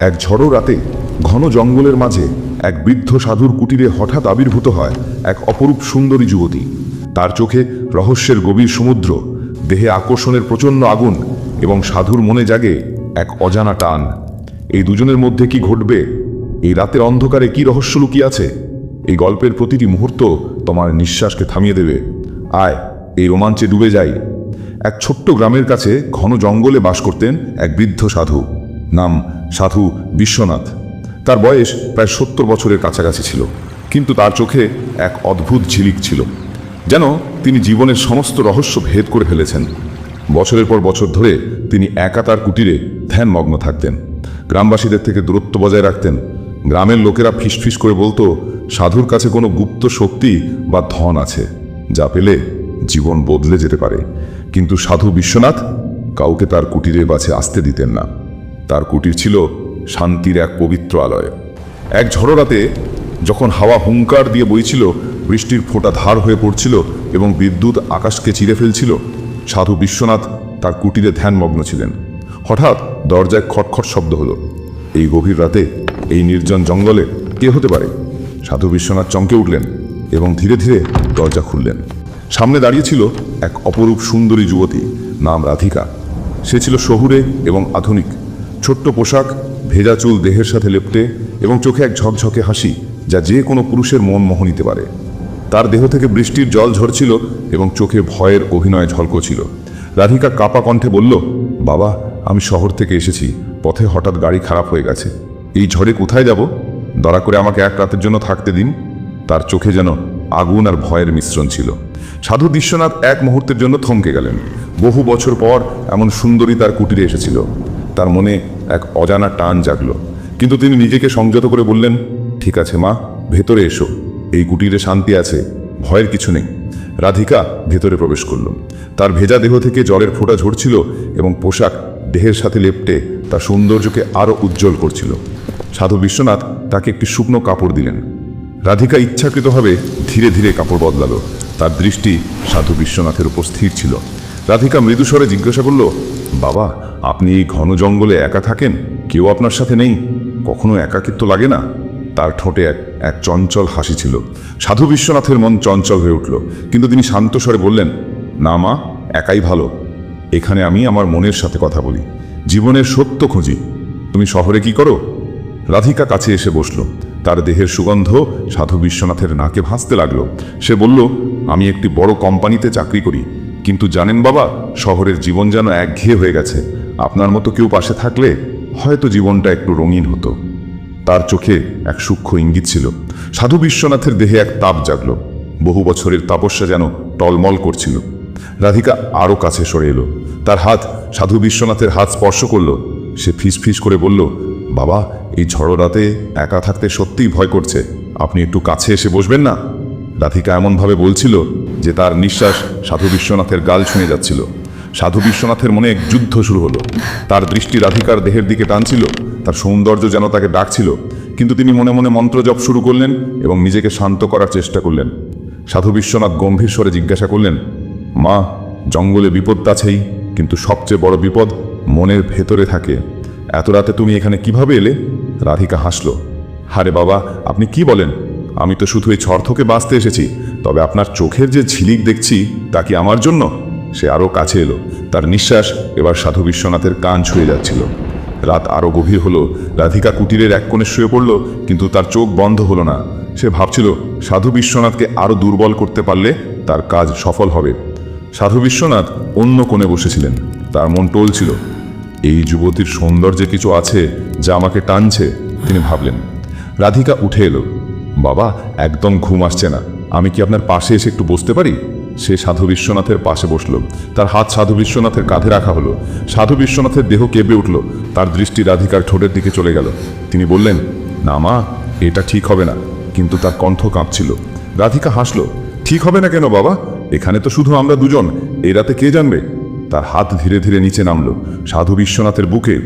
এক ঝড়ো রাতে ঘন জঙ্গলের মাঝে এক বৃদ্ধ সাধুর কুটিরে হঠাৎ আবির্ভূত হয় এক অপরূপ সুন্দরী যুবতী। তার চোখে রহস্যের গভীর সমুদ্র, দেহে আকর্ষণের প্রচণ্ড আগুন এবং সাধুর মনে জাগে এক অজানা টান। এই দুজনের মধ্যে কি ঘটবে? এই রাতের অন্ধকারে কি রহস্য লুকিয়ে আছে? এই গল্পের প্রতিটি মুহূর্ত তোমার নিঃশ্বাসকে থামিয়ে দেবে। আয়, এই রোমাঞ্চে ডুবে যাই। এক ছোট্ট গ্রামের কাছে ঘন জঙ্গলে বাস করতেন এক বৃদ্ধ সাধু। নাম সাধু বিশ্বনাথ। তার বয়স প্রায় সত্তর বছরের কাছাকাছি ছিল, কিন্তু তার চোখে এক অদ্ভুত ঝিলিক ছিল, যেন তিনি জীবনের সমস্ত রহস্য ভেদ করে ফেলেছেন। বছরের পর বছর ধরে তিনি একা তার কুটিরে ধ্যানমগ্ন থাকতেন, গ্রামবাসীদের থেকে দূরত্ব বজায় রাখতেন, গ্রামের লোকেরা ফিসফিস করে বলতো, সাধুর কাছে কোনো গুপ্ত শক্তি বা ধন আছে, যা পেলে জীবন বদলে যেতে পারে। কিন্তু সাধু বিশ্বনাথ কাউকে তার কুটিরে বাছে আসতে দিতেন না। তার কুটির ছিল শান্তির এক পবিত্র আলয়। এক ঝড়ো রাতে যখন হাওয়া হুঙ্কার দিয়ে বইছিল, বৃষ্টির ফোঁটা ধার হয়ে পড়ছিল এবং বিদ্যুৎ আকাশকে চিরে ফেলছিল, সাধু বিশ্বনাথ তার কুটিরে ধ্যানমগ্ন ছিলেন। হঠাৎ দরজায় খটখট শব্দ হলো। এই গভীর রাতে এই নির্জন জঙ্গলে কে হতে পারে? সাধু বিশ্বনাথ চমকে উঠলেন এবং ধীরে ধীরে দরজা খুললেন। সামনে দাঁড়িয়ে ছিল এক অপরূপ সুন্দরী যুবতী, নাম রাধিকা। সে ছিল শহুরে এবং আধুনিক। ছোট্ট পোশাক, ভেজা চুল দেহের সাথে লেপটে এবং চোখে এক ঝকঝকে হাসি যা যে কোনো পুরুষের মন মোহ নিতে পারে। তার দেহ থেকে বৃষ্টির জল ঝরছিল এবং চোখে ভয়ের অভিনয় ঝলকছিল রাধিকা কাপা কণ্ঠে বলল, বাবা, আমি শহর থেকে এসেছি। পথে হঠাৎ গাড়ি খারাপ হয়ে গেছে। এই ঝড়ে কোথায় যাব? দয়া করে আমাকে এক রাতের জন্য থাকতে দিন। তার চোখে যেন আগুন আর ভয়ের মিশ্রণ ছিল। সাধু বিশ্বনাথ এক মুহূর্তের জন্য থমকে গেলেন। বহু বছর পর এমন সুন্দরী তার কুটিরে এসেছিল। তার মনে এক অজানা টান জাগলো। কিন্তু তিনি নিজেকে সংযত করে বললেন, ঠিক আছে মা, ভেতরে এসো। এই কুটিরে শান্তি আছে, ভয়ের কিছু নেই। রাধিকা ভেতরে প্রবেশ করল। তার ভেজা দেহ থেকে জলের ফোঁটা ঝরছিল এবং পোশাক দেহের সাথে লেপটে তার সৌন্দর্যকে আরও উজ্জ্বল করছিল। সাধু বিশ্বনাথ তাকে একটি শুকনো কাপড় দিলেন। রাধিকা ইচ্ছাকৃতভাবে ধীরে ধীরে কাপড় বদলালো। তার দৃষ্টি সাধু বিশ্বনাথের উপর স্থির ছিল। রাধিকা মৃদুস্বরে জিজ্ঞাসা করল বাবা, আপনি এই ঘন জঙ্গলে একা থাকেন? কেউ আপনার সাথে নেই? কখনো একাকিত্ব লাগে না? তার ঠোঁটে এক এক চঞ্চল হাসি ছিল। সাধু বিশ্বনাথের মন চঞ্চল হয়ে উঠল। কিন্তু তিনি শান্ত স্বরে বললেন, না মা, একাই ভালো। এখানে আমি আমার মনের সাথে কথা বলি। জীবনের সত্য খুঁজি। তুমি শহরে কি করো? রাধিকা কাছে এসে বসল। তার দেহের সুগন্ধ সাধু বিশ্বনাথের নাকে ভাসতে লাগল। সে বলল, আমি একটি বড় কোম্পানিতে চাকরি করি। কিন্তু জানেন বাবা, শহরের জীবন যেন একঘেয়ে হয়ে গেছে। আপনার মতো কেউ পাশে থাকলে হয়তো জীবনটা একটু রঙিন হতো। তার চোখে এক সূক্ষ্ম ইঙ্গিত ছিল। সাধু বিশ্বনাথের দেহে এক তাপ জাগলো। বহু বছরের তাপস্যা যেন টলমল করছিল। রাধিকা আরও কাছে সরে এলো। তার হাত সাধু বিশ্বনাথের হাত স্পর্শ করল। সে ফিস ফিস করে বলল, বাবা, এই ঝড়ো রাতে একা থাকতে সত্যিই ভয় করছে। আপনি একটু কাছে এসে বসবেন না? রাধিকা এমনভাবে বলছিল যে তার নিঃশ্বাস সাধু বিশ্বনাথের গাল ছুঁয়ে যাচ্ছিল। সাধু বিশ্বনাথের মনে এক যুদ্ধ শুরু হলো। তার দৃষ্টি রাধিকার দেহের দিকে টানছিল, তার সৌন্দর্য যেন তাকে ডাকছিল। কিন্তু তিনি মনে মনে মন্ত্র জপ শুরু করলেন এবং নিজেকে শান্ত করার চেষ্টা করলেন। সাধু বিশ্বনাথ গম্ভীর স্বরে জিজ্ঞাসা করলেন, মা, জঙ্গলে বিপদ আছেই, কিন্তু সবচেয়ে বড় বিপদ মনের ভেতরে থাকে। এত রাতে তুমি এখানে কীভাবে এলে? রাধিকা হাসল, হারে বাবা, আপনি কি বলেন? আমি তো শুধু এই ঝড় থেকে বাঁচতে এসেছি, তবে আপনার চোখের যে ঝিলিক দেখছি, তা কি আমার জন্য? সে আরও কাছে এলো, তার নিঃশ্বাস এবার সাধু বিশ্বনাথের কান ছুঁয়ে যাচ্ছিল। রাত আরও গভীর হলো, রাধিকা কুটিরের এক কোণে শুয়ে পড়ল, কিন্তু তার চোখ বন্ধ হলো না। সে ভাবছিল, সাধু বিশ্বনাথকে আরও দুর্বল করতে পারলে তার কাজ সফল হবে। সাধু বিশ্বনাথ অন্য কোণে বসেছিলেন, তার মন টলছিল। এই যুবতীর সৌন্দর্যে কিছু আছে যা আমাকে টানছে, তিনি ভাবলেন। রাধিকা উঠে এলো বাবা, একদম ঘুম আসছে না। আমি কি আপনার পাশে এসে একটু বসতে পারি? সে সাধু বিশ্বনাথের পাশে বসল। তার হাত সাধু বিশ্বনাথের কাঁধে রাখা হলো। সাধু বিশ্বনাথের দেহ কেঁপে উঠল। তার দৃষ্টি রাধিকার ঠোঁটের দিকে চলে গেল। তিনি বললেন, না মা, এটা ঠিক হবে না। কিন্তু তার কণ্ঠ কাঁপছিল। রাধিকা হাসলো, ঠিক হবে না কেন বাবা? এখানে তো শুধু আমরা দুজন। এই রাতে কে জানবে? তার হাত ধীরে ধীরে নিচে নামলো। সাধু বিশ্বনাথের বুকে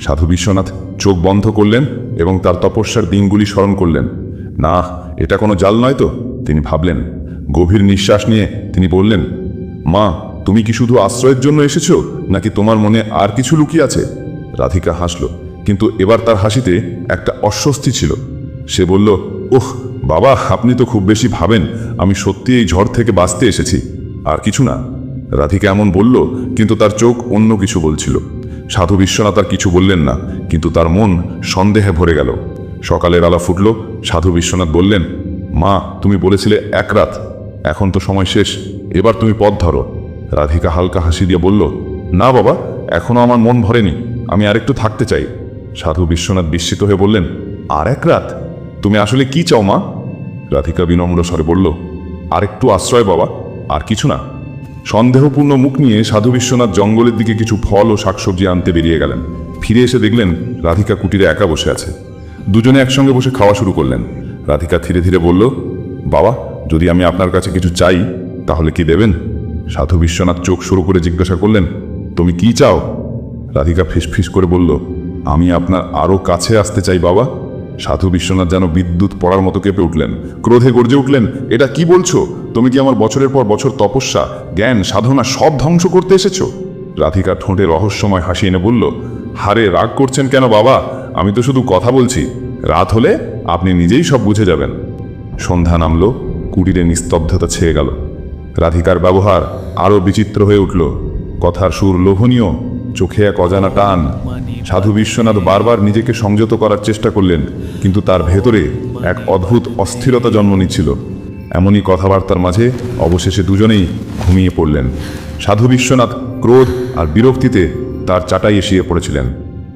সাধু বিশ্বনাথ চোখ বন্ধ করলেন এবং তার তপস্যার দিনগুলি স্মরণ করলেন। না, এটা কোনো জাল নয় তো? তিনি ভাবলেন। গভীর নিঃশ্বাস নিয়ে তিনি বললেন, মা, তুমি কি শুধু আশ্রয়ের জন্য এসেছ, নাকি তোমার মনে আর কিছু লুকিয়ে আছে? রাধিকা হাসল, কিন্তু এবার তার হাসিতে একটা অস্বস্তি ছিল। সে বলল, ওহ, বাবা, আপনি তো খুব বেশি ভাবেন, আমি সত্যি এই ঝড় থেকে বাঁচতে এসেছি, আর কিছু না। রাধিকা এমন বলল, কিন্তু তার চোখ অন্য কিছু বলছিল। সাধু বিশ্বনাথ আর কিছু বললেন না, কিন্তু তার মন সন্দেহে ভরে গেল। সকালের আলা ফুটল। সাধু বিশ্বনাথ বললেন, মা, তুমি বলেছিলে এক রাত। এখন তো সময় শেষ। এবার তুমি পথ ধরো। রাধিকা হালকা হাসি দিয়ে বলল, না বাবা, এখনও আমার মন ভরেনি। আমি আরেকটু থাকতে চাই। সাধু বিশ্বনাথ বিস্মিত হয়ে বললেন, আর এক রাত? তুমি আসলে কি চাও মা? রাধিকা বিনম্র স্বরে বলল, আরেকটু আশ্রয় বাবা, আর কিছু না। সন্দেহপূর্ণ মুখ নিয়ে সাধু বিশ্বনাথ জঙ্গলের দিকে কিছু ফল ও শাকসবজি আনতে বেরিয়ে গেলেন। ফিরে এসে দেখলেন রাধিকা কুটিরে একা বসে আছে। দুজনে একসঙ্গে বসে খাওয়া শুরু করলেন। রাধিকা ধীরে ধীরে বলল, বাবা, যদি আমি আপনার কাছে কিছু চাই, তাহলে কি দেবেন? সাধু বিশ্বনাথ চোখ শুরু করে জিজ্ঞাসা করলেন, তুমি কি চাও? রাধিকা ফিসফিস করে বলল, আমি আপনার আরও কাছে আসতে চাই, বাবা। সাধু বিশ্বনাথ যেন বিদ্যুৎ পড়ার মতো কেঁপে উঠলেন। ক্রোধে গর্জে উঠলেন, এটা কি বলছো? তুমি কি আমার বছরের পর বছর তপস্যা, জ্ঞান, সাধনা সব ধ্বংস করতে এসেছ? রাধিকা ঠোঁটে রহস্যময় হাসি এনে বলল, হারে রাগ করছেন কেন, বাবা? আমি তো শুধু কথা বলছি। রাত হলে আপনি নিজেই সব বুঝে যাবেন। সন্ধ্যা নামলো, কুটিরে নিস্তব্ধতা ছেয়ে গেল। রাধিকার ব্যবহার আরও বিচিত্র হয়ে উঠল। কথার সুর লোভনীয়, চোখে এক অজানা টান। সাধু বিশ্বনাথ বারবার নিজেকে সংযত করার চেষ্টা করলেন, কিন্তু তার ভেতরে এক অদ্ভুত অস্থিরতা জন্ম নিচ্ছিল। এমনই কথাবার্তার মাঝে অবশেষে দুজনেই ঘুমিয়ে পড়লেন। সাধু বিশ্বনাথ ক্রোধ আর বিরক্তিতে তার চাটাই এসিয়ে পড়েছিলেন।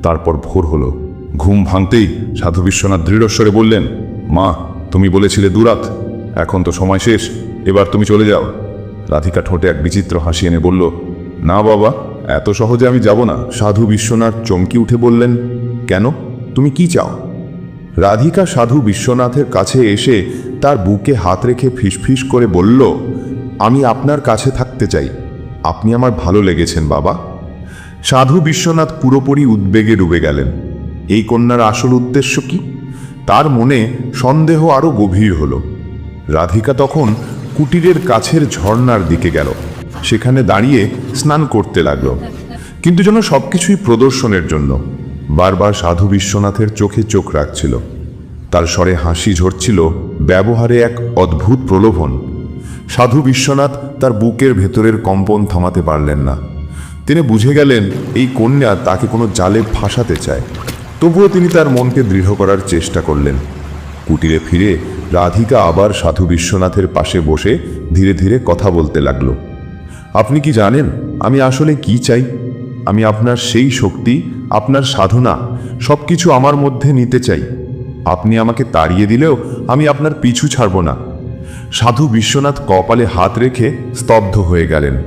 তারপর ভোর হলো। ঘুম ভাঙতেই সাধু বিশ্বনাথ দৃঢ়স্বরে বললেন, মা, তুমি বলেছিলে দুরাত, এখন তো সময় শেষ, এবার তুমি চলে যাও। রাধিকা ঠোঁটে এক বিচিত্র হাসি এনে বলল, না বাবা, এত সহজে আমি যাব না। সাধু বিশ্বনাথ চমকি উঠে বললেন, কেন? তুমি কি চাও? রাধিকা সাধু বিশ্বনাথের কাছে এসে তার বুকে হাত রেখে ফিসফিস করে বলল, আমি আপনার কাছে থাকতে চাই। আপনি আমার ভালো লেগেছেন বাবা। সাধু বিশ্বনাথ পুরোপুরি উদ্বেগে ডুবে গেলেন। এই কন্যার আসল উদ্দেশ্য কি? তার মনে সন্দেহ আরও গভীর হল। রাধিকা তখন কুটিরের কাছের ঝর্ণার দিকে গেল। সেখানে দাঁড়িয়ে স্নান করতে লাগল। কিন্তু যেন সবকিছুই প্রদর্শনের জন্য। বারবার সাধু বিশ্বনাথের চোখে চোখ রাখছিল। তার স্বরে হাসি ঝরছিল ব্যবহারে এক অদ্ভুত প্রলোভন। সাধু বিশ্বনাথ তার বুকের ভেতরের কম্পন থামাতে পারলেন না। তিনি বুঝে গেলেন, এই কন্যা তাকে কোনো জালে ফাঁসাতে চায়। তবুও তিনি তার মনকে দৃঢ় করার চেষ্টা করলেন। কুটিরে ফিরে রাধিকা আবার সাধু বিশ্বনাথের পাশে বসে ধীরে ধীরে কথা বলতে লাগল। আপনি কি জানেন আমি আসলে কি চাই? আমি আপনার সেই শক্তি, আপনার সাধনা সব কিছু আমার মধ্যে নিতে চাই। আপনি আমাকে তাড়িয়ে দিলেও আমি আপনার পিছু ছাড়ব না। সাধু বিশ্বনাথ কপালে হাত রেখে স্তব্ধ হয়ে গেলেন।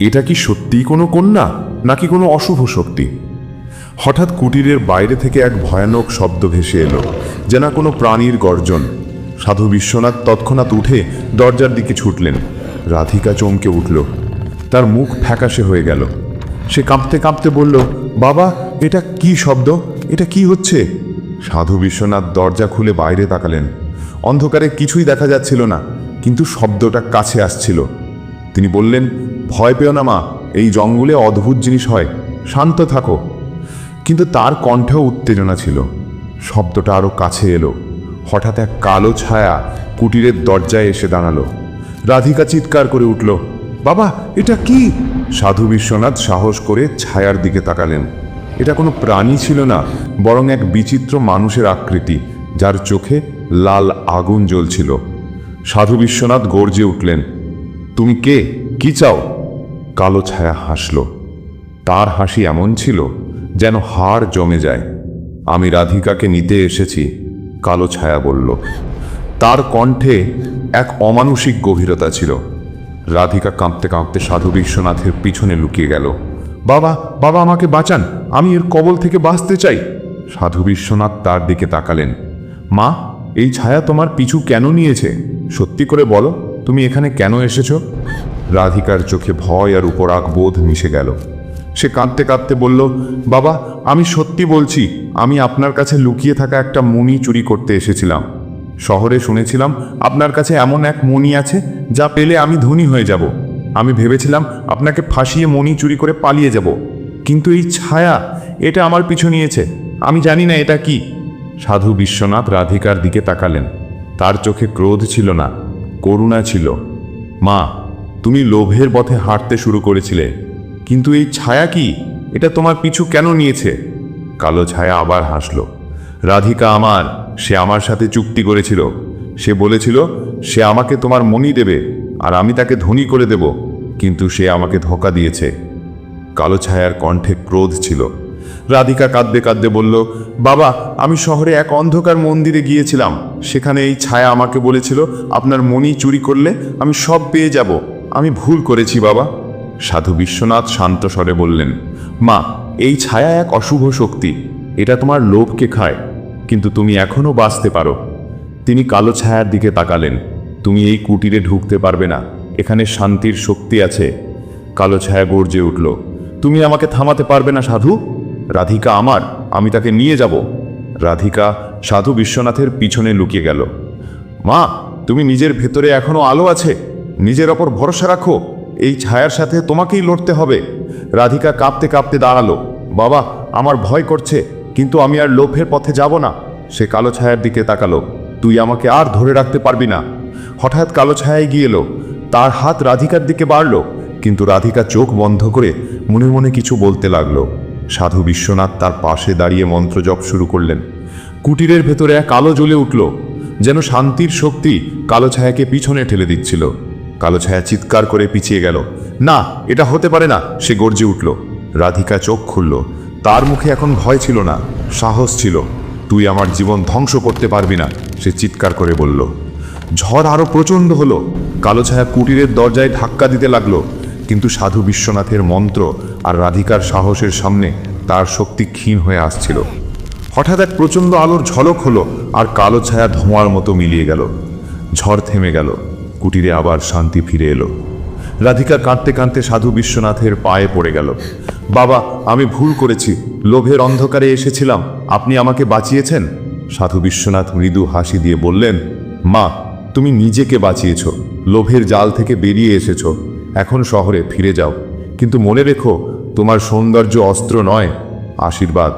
এটা কি সত্যিই কোনো কন্যা, নাকি কোনো অশুভ শক্তি? হঠাৎ কুটিরের বাইরে থেকে এক ভয়ানক শব্দ ভেসে এলো, যেন কোনো প্রাণীর গর্জন। সাধু বিশ্বনাথ তৎক্ষণাৎ উঠে দরজার দিকে ছুটলেন। রাধিকা চমকে উঠল। তার মুখ ফ্যাকাশে হয়ে গেল। সে কাঁপতে কাঁপতে বলল, বাবা, এটা কি শব্দ? এটা কি হচ্ছে? সাধু বিশ্বনাথ দরজা খুলে বাইরে তাকালেন। অন্ধকারে কিছুই দেখা যাচ্ছিল না, কিন্তু শব্দটা কাছে আসছিল। তিনি বললেন, ভয় পেও না মা, এই জঙ্গলে অদ্ভুত জিনিস হয়, শান্ত থাকো। কিন্তু তার কণ্ঠেও উত্তেজনা ছিল। শব্দটা আরও কাছে এলো। হঠাৎ এক কালো ছায়া কুটিরের দরজায় এসে দাঁড়াল। রাধিকা চিৎকার করে উঠল, বাবা, এটা কি? সাধু বিশ্বনাথ সাহস করে ছায়ার দিকে তাকালেন। এটা কোনো প্রাণী ছিল না, বরং এক বিচিত্র মানুষের আকৃতি, যার চোখে লাল আগুন জ্বলছিল। সাধু বিশ্বনাথ গর্জে উঠলেন, তুমি কে? কি চাও? কালো ছায়া হাসল। তার হাসি এমন ছিল যেন হাড় জমে যায়। আমি রাধিকাকে নিতে এসেছি। কালো ছায়া বলল, তার কণ্ঠে এক অমানসিক গভীরতা ছিল। রাধিকা কাঁপতে কাঁপতে সাধু বিশ্বনাথের পিছনে লুকিয়ে গেল, বাবা বাবা, আমাকে বাঁচান। আমি এর কবল থেকে বাঁচতে চাই। সাধু বিশ্বনাথ তার দিকে তাকালেন, মা, এই ছায়া তোমার পিছু কেন নিয়েছে? সত্যি করে বলো, তুমি এখানে কেন এসেছ? রাধিকার চোখে ভয় আর উপরাগ বোধ মিশে গেল। সে কাঁদতে কাঁদতে বলল, বাবা, আমি সত্যি বলছি, আমি আপনার কাছে লুকিয়ে থাকা একটা মণি চুরি করতে এসেছিলাম। শহরে শুনেছিলাম আপনার কাছে এমন এক মণি আছে, যা পেলে আমি ধনী হয়ে যাব। আমি ভেবেছিলাম আপনাকে ফাঁসিয়ে মণি চুরি করে পালিয়ে যাব। কিন্তু এই ছায়া এটা আমার পিছু নিয়েছে। আমি জানি না এটা কি। সাধু বিশ্বনাথ রাধিকার দিকে তাকালেন। তার চোখে ক্রোধ ছিল না, করুণা ছিল। মা, তুমি লোভের পথে হাঁটতে শুরু করেছিলে। কিন্তু এই ছায়া কি? এটা তোমার পিছু কেন নিয়েছে? কালো ছায়া আবার হাসল। রাধিকা আমার, সে আমার সাথে চুক্তি করেছিল। সে বলেছিল, সে আমাকে তোমার মনি দেবে আর আমি তাকে ধনী করে দেব, কিন্তু সে আমাকে ধোকা দিয়েছে। কালো ছায়ার কণ্ঠে ক্রোধ ছিল। রাধিকা কাঁদতে কাঁদতে বলল, বাবা, আমি শহরে এক অন্ধকার মন্দিরে গিয়েছিলাম। সেখানে এই ছায়া আমাকে বলেছিল, আপনার মনি চুরি করলে আমি সব পেয়ে যাব। আমি ভুল করেছি, বাবা। সাধু বিশ্বনাথ শান্ত স্বরে বললেন, মা, এই ছায়া এক অশুভ শক্তি। এটা তোমার লোভকে খায়, কিন্তু তুমি এখনও বাঁচতে পারো। তিনি কালো ছায়ার দিকে তাকালেন। তুমি এই কুটিরে ঢুকতে পারবে না। এখানে শান্তির শক্তি আছে। কালো ছায়া গর্জে উঠল, তুমি আমাকে থামাতে পারবে না, সাধু। রাধিকা আমার, আমি তাকে নিয়ে যাব। রাধিকা সাধু বিশ্বনাথের পিছনে লুকিয়ে গেল, মা, তুমি নিজের ভেতরে এখনও আলো আছে। নিজের ওপর ভরসা রাখো। এই ছায়ার সাথে তোমাকেই লড়তে হবে। রাধিকা কাঁপতে কাঁপতে দাঁড়াল। বাবা, আমার ভয় করছে, কিন্তু আমি আর লোভের পথে যাব না। সে কালো ছায়ার দিকে তাকালো। তুই আমাকে আর ধরে রাখতে পারবি না। হঠাৎ কালো ছায়ায় গিয়ে এলো। তার হাত রাধিকার দিকে বাড়ল, কিন্তু রাধিকা চোখ বন্ধ করে মনে মনে কিছু বলতে লাগল। সাধু বিশ্বনাথ তার পাশে দাঁড়িয়ে মন্ত্রজপ শুরু করলেন। কুটিরের ভেতরে এক আলো জ্বলে উঠল, যেন শান্তির শক্তি কালো ছায়াকে পিছনে ঠেলে দিচ্ছিল। কালো ছায়া চিৎকার করে পিছিয়ে গেল। না, এটা হতে পারে না, সে গর্জে উঠল। রাধিকা চোখ খুলল। তার মুখে এখন ভয় ছিল না, সাহস ছিল। তুই আমার জীবন ধ্বংস করতে পারবি না, সে চিৎকার করে বলল। ঝড় আরও প্রচণ্ড হলো। কালো ছায়া কুটিরের দরজায় ধাক্কা দিতে লাগল। কিন্তু সাধু বিশ্বনাথের মন্ত্র আর রাধিকার সাহসের সামনে তার শক্তি ক্ষীণ হয়ে আসছিল। হঠাৎ এক প্রচণ্ড আলোর ঝলক হলো আর কালো ছায়া ধোঁয়ার মতো মিলিয়ে গেল। ঝড় থেমে গেল। কুটিরে আবার শান্তি ফিরে এলো। রাধিকা কাঁদতে কাঁদতে সাধু বিশ্বনাথের পায়ে পড়ে গেল। বাবা, আমি ভুল করেছি। লোভের অন্ধকারে এসেছিলাম। আপনি আমাকে বাঁচিয়েছেন? সাধু বিশ্বনাথ মৃদু হাসি দিয়ে বললেন, মা, তুমি নিজেকে বাঁচিয়েছ। লোভের জাল থেকে বেরিয়ে এসেছ। এখন শহরে ফিরে যাও। কিন্তু মনে রেখো, তোমার সৌন্দর্য অস্ত্র নয়। আশীর্বাদ।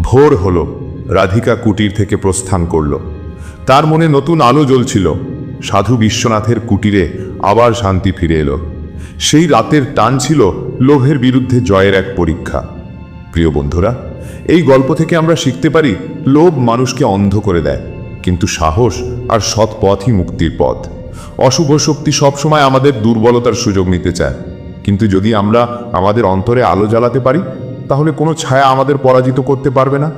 ভোর হলো। রাধিকা কুটির থেকে প্রস্থান করল। তার মনে নতুন আলো জ্বলছিল। সাধু বিশ্বনাথের কুটিরে আবার শান্তি ফিরে এলো। সেই রাতের টান ছিল লোভের বিরুদ্ধে জয়ের এক পরীক্ষা। প্রিয় বন্ধুরা, এই গল্প থেকে আমরা শিখতে পারি, লোভ মানুষকে অন্ধ করে দেয়, কিন্তু সাহস আর সৎ পথই মুক্তির পথ। অশুভ শক্তি সবসময় আমাদের দুর্বলতার সুযোগ নিতে চায়। কিন্তু যদি আমরা আমাদের অন্তরে আলো জ্বালাতে পারি, তাহলে কোনো ছায়া আমাদের পরাজিত করতে পারবে না।